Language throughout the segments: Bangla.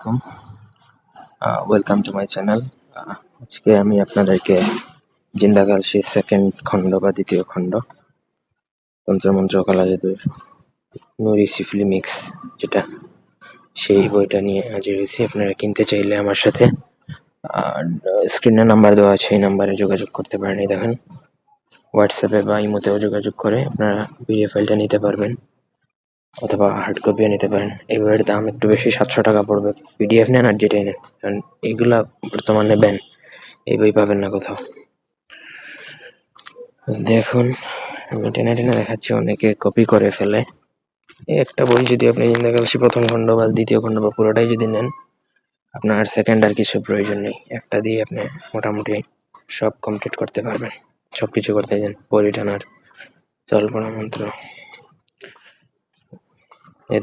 আলাইকুম। ওয়েলকাম টু মাই চ্যানেল আজকে আমি আপনাদেরকে জিন্দাগাল সেই সেকেন্ড খণ্ড বা দ্বিতীয় খণ্ড তন্ত্রমন্ত্র কলা জাদুর নুরি সিফলি মিক্স যেটা সেই বইটা নিয়ে হাজির হয়েছি। আপনারা কিনতে চাইলে আমার সাথে স্ক্রিনে নাম্বার দেওয়া আছে, এই নাম্বারে যোগাযোগ করতে পারেন। দেখেন হোয়াটসঅ্যাপে বা ইমোতেও যোগাযোগ করে আপনারা পিডিএফ ফাইলটা নিতে পারবেন। অথবা হার্ড কপিও নিতে পারেন। এই বইয়ের দাম একটু বেশি, সাতশো টাকা পড়বে। পিডিএফ নেন আর যেটাই নেন, কারণ এগুলা বর্তমানে ব্যান এই বই পাবেন না কোথাও। দেখুন আমি টেনে টেনে দেখাচ্ছি, অনেকে কপি করে ফেলে। একটা বই যদি আপনি জিন্দাগালসি প্রথম খণ্ড বা দ্বিতীয় খণ্ড বা পুরোটাই যদি নেন, আপনার সেকেন্ড আর কিছু প্রয়োজন নেই। একটা দিয়ে আপনি মোটামুটি সব কমপ্লিট করতে পারবেন। সব কিছু করতে যান পরি টানার জল পড়া মন্ত্র। এই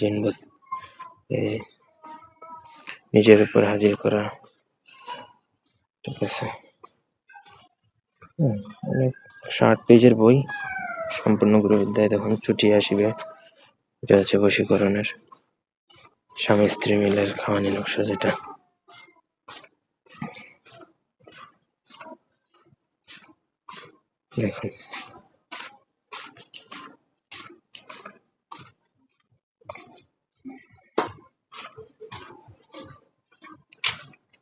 জিনবোধ এই নিজের উপর হাজির করা ঠিক আছে। অনেক ষাট পেজের বই সম্পূর্ণ গুরুবিদ্যায় দেখুন ছুটি আসিবে। এটা হচ্ছে বশীকরণের স্বামী স্ত্রী মিলের খাওয়ানি নকশা যেটা। দেখুন।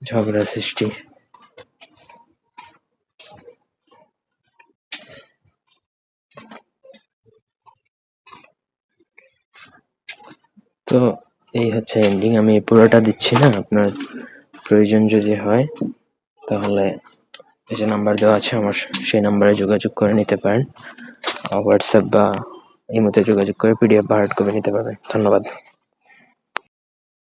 ঝগড়া সৃষ্টি। তো এই হচ্ছে এন্ডিং আমি পুরোটা দিচ্ছি না, আপনার প্রয়োজন যদি হয়, তাহলে যে নাম্বার দেওয়া আছে, আমার সেই নাম্বারে যোগাযোগ করে নিতে পারেন। হোয়াটসঅ্যাপ বা ইমোতে যোগাযোগ করে পিডিএফ বা হার্ড কপি নিতে পারবেন। ধন্যবাদ।